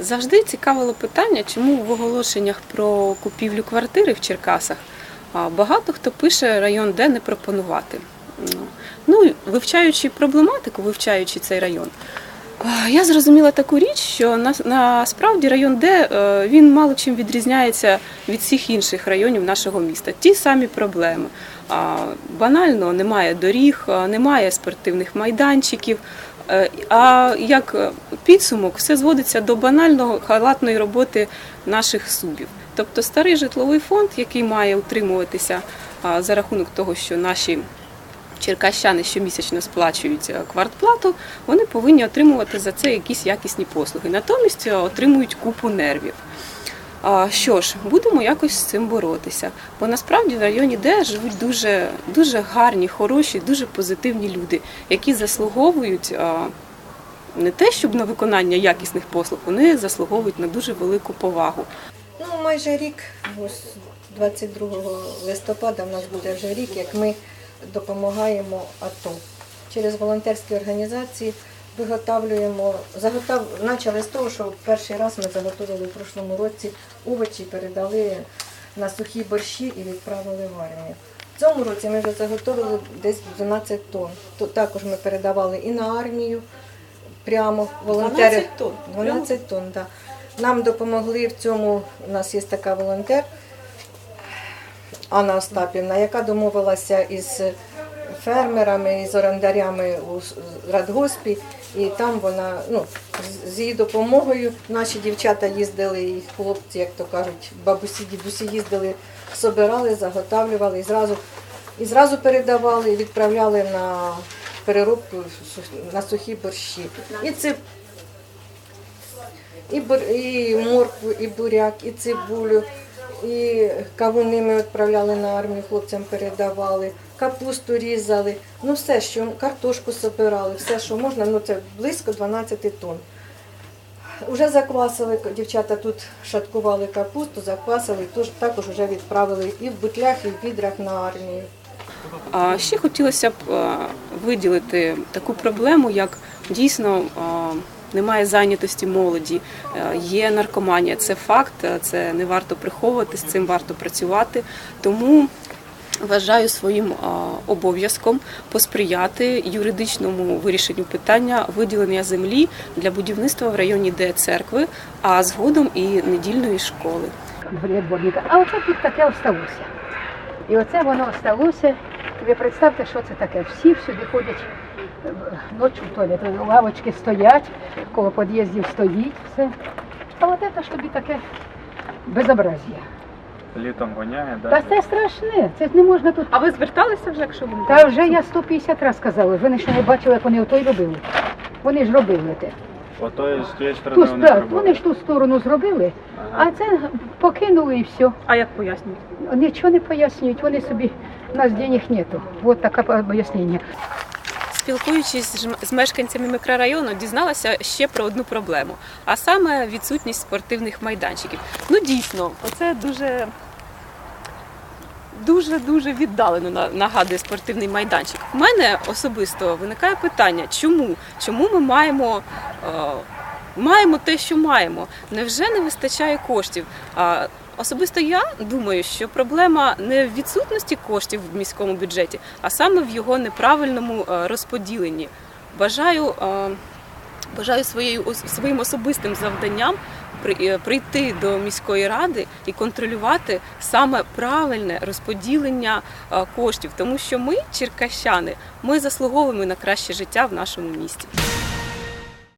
Завжди цікавило питання, чому в оголошеннях про купівлю квартири в Черкасах багато хто пише район, де не пропонувати. Ну, вивчаючи проблематику, вивчаючи цей район, я зрозуміла таку річ, що на- насправді район Д е, він мало чим відрізняється від всіх інших районів нашого міста. Ті самі проблеми. Банально немає доріг, немає спортивних майданчиків. Е, А як підсумок, все зводиться до банального халатної роботи наших субів. Тобто старий житловий фонд, який має утримуватися за рахунок того, що наші черкащани щомісячно сплачують е, квартплату, вони повинні отримувати за це якісь якісні послуги. Натомість е, отримують купу нервів. Що ж, будемо якось з цим боротися. Бо насправді в районі Д живуть дуже, дуже гарні, хороші, дуже позитивні люди, які заслуговують не те, щоб на виконання якісних послуг, вони заслуговують на дуже велику повагу. Ну, майже рік, ось 22 листопада в нас буде вже рік, як ми допомагаємо АТО. Через волонтерські організації виготовлюємо, заготов... почали з того, що перший раз ми заготовили в прошлому році овочі, передали на сухі борщі і відправили в армію. В цьому році ми вже заготовили десь 12 тонн. То також ми передавали і на армію прямо волонтери. 12 тонн? 12 тонн, так. Нам допомогли в цьому, у нас є така волонтер Анна Остапівна, яка домовилася із фермерами, із орендарями у радгоспі. І там вона, ну, з- з її допомогою наші дівчата їздили, і хлопці, як то кажуть, бабусі, дідусі їздили, собирали, заготавлювали і зразу, і зразу передавали, і відправляли на переробку на сухі борщі. І це і, бур, і моркву, і буряк, і цибулю, і кавуни ми відправляли на армію, хлопцям передавали, капусту різали, ну все, що картошку собирали, все, що можна, ну це близько 12 тонн. Уже заквасили, дівчата тут шаткували капусту, заквасили, тож також вже відправили і в бутлях, і в відрах на армію. А ще хотілося б виділити таку проблему, як дійсно а, немає зайнятості молоді, е, є наркоманія. Це факт, е, це не варто приховувати, з цим варто працювати. Тому вважаю своїм обов'язком посприяти юридичному вирішенню питання виділення землі для будівництва в районі Д церкви, а згодом і недільної школи. А оце тут таке осталося. І оце воно осталося. Ви представте, що це таке. Всі сюди ходять е, ночі в туалет. Лавочки стоять, коло під'їздів стоїть все. А от це ж тобі таке безобразія. Літом воняє, да? Та це страшне, це ж не можна тут. А ви зверталися вже, якщо ви Та вже я 150 разів сказала, ви ще не бачили, як вони отой робили. Вони ж робили те. Ото з тієї сторони Ту, вони да, зробили. вони ж ту сторону зробили, Ага. а це покинули і все. А як пояснюють? Нічого не пояснюють, вони собі, у нас денег нету. Вот таке пояснення. Спілкуючись з мешканцями мікрорайону, дізналася ще про одну проблему, а саме відсутність спортивних майданчиків. Ну дійсно, оце дуже дуже дуже віддалено нагадує спортивний майданчик. У мене особисто виникає питання, чому? Чому ми маємо? е, Маємо те, що маємо. Невже не вистачає коштів? Особисто я думаю, що проблема не в відсутності коштів в міському бюджеті, а саме в його неправильному е, розподіленні. Бажаю, е, бажаю своєю своїм особистим завданням е, прийти до міської ради і контролювати саме правильне розподілення коштів, тому що ми, черкащани, ми заслуговуємо на краще життя в нашому місті.